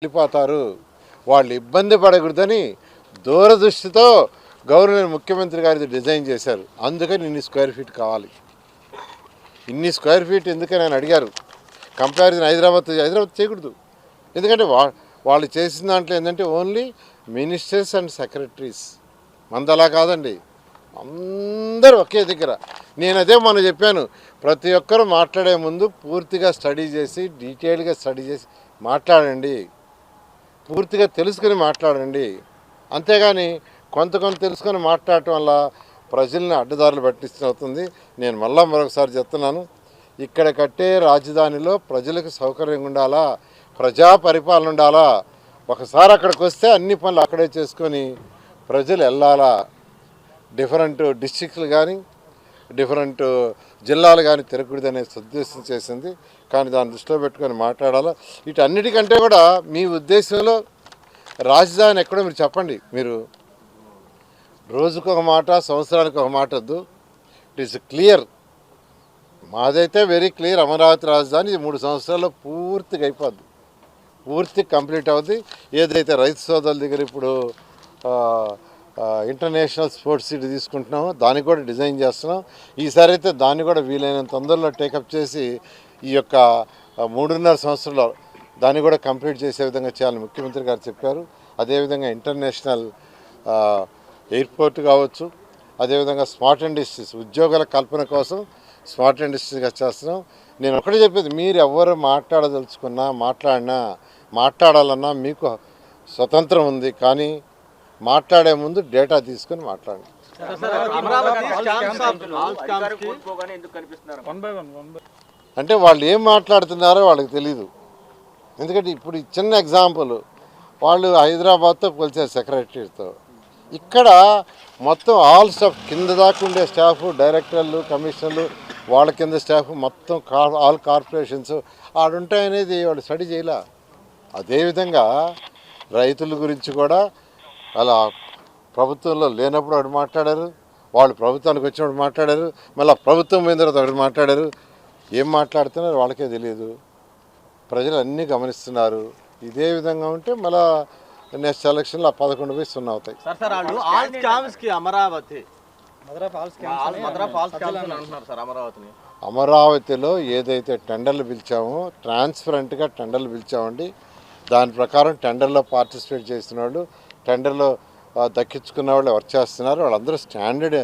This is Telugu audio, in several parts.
వెళ్ళిపోతారు. వాళ్ళు ఇబ్బంది పడకూడదని దూరదృష్టితో గవర్నర్ ముఖ్యమంత్రి గారి డిజైన్ చేశారు. అందుకని ఇన్ని స్క్వేర్ ఫీట్ కావాలి. ఇన్ని స్క్వేర్ ఫీట్ ఎందుకని ఆయన అడిగారు. కంపారిజన్ హైదరాబాద్ హైదరాబాద్ చేయకూడదు. ఎందుకంటే వా వాళ్ళు చేసిన దాంట్లో ఏంటంటే ఓన్లీ మినిస్టర్స్ అండ్ సెక్రటరీస్. మందలా కాదండి. అందరూ ఒకే దగ్గర. నేను అదే మొన్న చెప్పాను. ప్రతి ఒక్కరూ మాట్లాడే ముందు పూర్తిగా స్టడీ చేసి డీటెయిల్గా స్టడీ చేసి మాట్లాడండి. పూర్తిగా తెలుసుకుని మాట్లాడండి. అంతేగాని కొంత కొంత తెలుసుకొని మాట్లాడటం వల్ల ప్రజల్ని అడ్డదారులు పట్టిస్తూ నేను మళ్ళా మరొకసారి చెప్తున్నాను. ఇక్కడ కట్టే రాజధానిలో ప్రజలకు సౌకర్యంగా ఉండాలా? ప్రజా పరిపాలన ఉండాలా? ఒకసారి అక్కడికి వస్తే అన్ని పనులు అక్కడే చేసుకొని ప్రజలు వెళ్ళాలా? డిఫరెంట్ డిస్టిక్లు కానీ డిఫరెంట్ జిల్లాలు కానీ తిరగకూడదనే ఉద్దేశం చేసింది. కానీ దాన్ని దృష్టిలో పెట్టుకొని మాట్లాడాలా. వీటన్నిటికంటే కూడా మీ ఉద్దేశంలో రాజధాని ఎక్కడో మీరు చెప్పండి. మీరు రోజుకు ఒక మాట సంవత్సరానికి ఒక మాట వద్దు. ఇట్ ఈస్ క్లియర్ మాదైతే వెరీ క్లియర్ అమరావతి రాజధాని ఇది మూడు సంవత్సరాల్లో పూర్తిగా అయిపోద్ది. పూర్తి కంప్లీట్ అవుద్ది. ఏదైతే రైతు సోదరుల దగ్గర ఇప్పుడు ఇంటర్నేషనల్ స్పోర్ట్స్ సిటీ తీసుకుంటున్నామో. దానికి కూడా డిజైన్ చేస్తున్నాం. ఈసారి అయితే దాన్ని కూడా వీలైనంత తొందరలో టేకప్ చేసి ఈ యొక్క మూడున్నర సంవత్సరంలో దాన్ని కూడా కంప్లీట్ చేసే విధంగా చేయాలని ముఖ్యమంత్రి గారు చెప్పారు. అదేవిధంగా ఇంటర్నేషనల్ ఎయిర్పోర్ట్ కావచ్చు అదేవిధంగా స్మార్ట్ ఇండస్ట్రీస్ ఉద్యోగాల కల్పన కోసం స్మార్ట్ ఇండస్ట్రీస్గా చేస్తున్నాం. నేను ఒకటి చెప్పేది మీరు ఎవరు మాట్లాడదలుచుకున్నా మాట్లాడినా మాట్లాడాలన్నా మీకు స్వతంత్రం ఉంది. కానీ మాట్లాడే ముందు డేటా తీసుకొని మాట్లాడండి అంటే వాళ్ళు ఏం మాట్లాడుతున్నారో వాళ్ళకి తెలియదు ఎందుకంటే ఇప్పుడు ఈ చిన్న ఎగ్జాంపుల్ వాళ్ళు హైదరాబాద్తో పోల్చారు సెక్రటరీతో ఇక్కడ మొత్తం ఆల్ స్టాఫ్ కింద దాకా ఉండే స్టాఫ్ డైరెక్టర్లు కమిషనర్లు వాళ్ళ కింద స్టాఫ్ మొత్తం కార్ ఆల్ కార్పొరేషన్స్ ఆడుంటాయనేది వాళ్ళు స్టడీ చేయలే అదేవిధంగా రైతుల గురించి కూడా అలా ప్రభుత్వంలో లేనప్పుడు ఒకటి మాట్లాడారు వాళ్ళు ప్రభుత్వానికి వచ్చినప్పుడు మాట్లాడారు మళ్ళీ ప్రభుత్వం పోయిన తర్వాత ఒకటి మాట్లాడారు. ఏం మాట్లాడుతున్నారో వాళ్ళకే తెలియదు. ప్రజలు అన్నీ గమనిస్తున్నారు. ఇదే విధంగా ఉంటే మళ్ళా నెక్స్ట్ ఎలక్షన్లో ఆ పదకొండు పోయి సున్నా అవుతాయి. సార్ సార్ వాళ్ళు ఆల్ స్కామ్స్కి అమరావతి మదరా ఫాల్స్ ఆల్ మద్రా ఫాల్ స్కామ్స్ అని అంటున్నారు సార్ అమరావతిని. అమరావతిలో ఏదైతే టెండర్లు పిలిచామో ట్రాన్స్పరెంట్గా టెండర్లు పిలిచామండి. దాని ప్రకారం టెండర్లో పార్టిసిపేట్ చేసిన వాళ్ళు టెండర్లో దక్కించుకున్న వాళ్ళు వర్క్ చేస్తున్నారు? వాళ్ళందరూ standard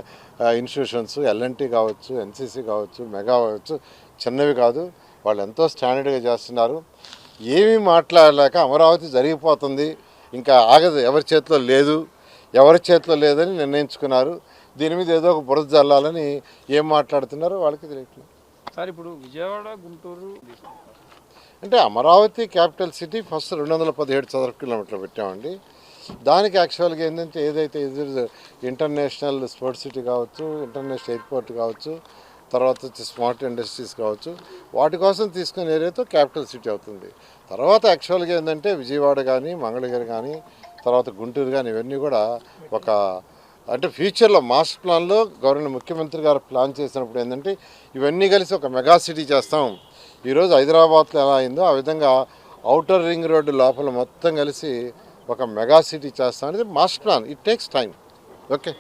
institutions L N T కావచ్చు ఎన్సీసీ కావచ్చు మెగా కావచ్చు చిన్నవి కాదు. వాళ్ళు ఎంతో స్టాండర్డ్గా చేస్తున్నారు. ఏమీ మాట్లాడలేక అమరావతి జరిగిపోతుంది. ఇంకా ఆగదు. ఎవరి చేతిలో లేదు. ఎవరి చేతిలో లేదని నిర్ణయించుకున్నారు. దీని మీద ఏదో ఒక బురద జల్లాలని ఏం మాట్లాడుతున్నారో వాళ్ళకి తెలియట్లేదు. సార్ ఇప్పుడు విజయవాడ గుంటూరు అంటే అమరావతి క్యాపిటల్ సిటీ ఫస్ట్ రెండు వందల పదిహేడు చదరపు కిలోమీటర్లు పెట్టామండి. దానికి యాక్చువల్గా ఏంటంటే ఏదైతే ఎదురు ఇంటర్నేషనల్ స్పోర్ట్స్ సిటీ కావచ్చు ఇంటర్నేషనల్ ఎయిర్పోర్ట్ కావచ్చు తర్వాత వచ్చి స్మార్ట్ ఇండస్ట్రీస్ కావచ్చు వాటి కోసం తీసుకునే ఏరియాతో క్యాపిటల్ సిటీ అవుతుంది. తర్వాత యాక్చువల్గా ఏంటంటే విజయవాడ కానీ మంగళగిరి కానీ తర్వాత గుంటూరు కానీ ఇవన్నీ కూడా ఒక అంటే ఫ్యూచర్లో మాస్టర్ ప్లాన్లో గవర్నమెంట్ ముఖ్యమంత్రి గారు ప్లాన్ చేసినప్పుడు ఏంటంటే ఇవన్నీ కలిసి ఒక మెగా సిటీ చేస్తాం. ఈరోజు హైదరాబాద్లో ఎలా అయిందో ఆ విధంగా అవుటర్ రింగ్ రోడ్డు లోపల మొత్తం కలిసి ఒక మెగా సిటీ చేస్తాం అనేది master plan. It takes time okay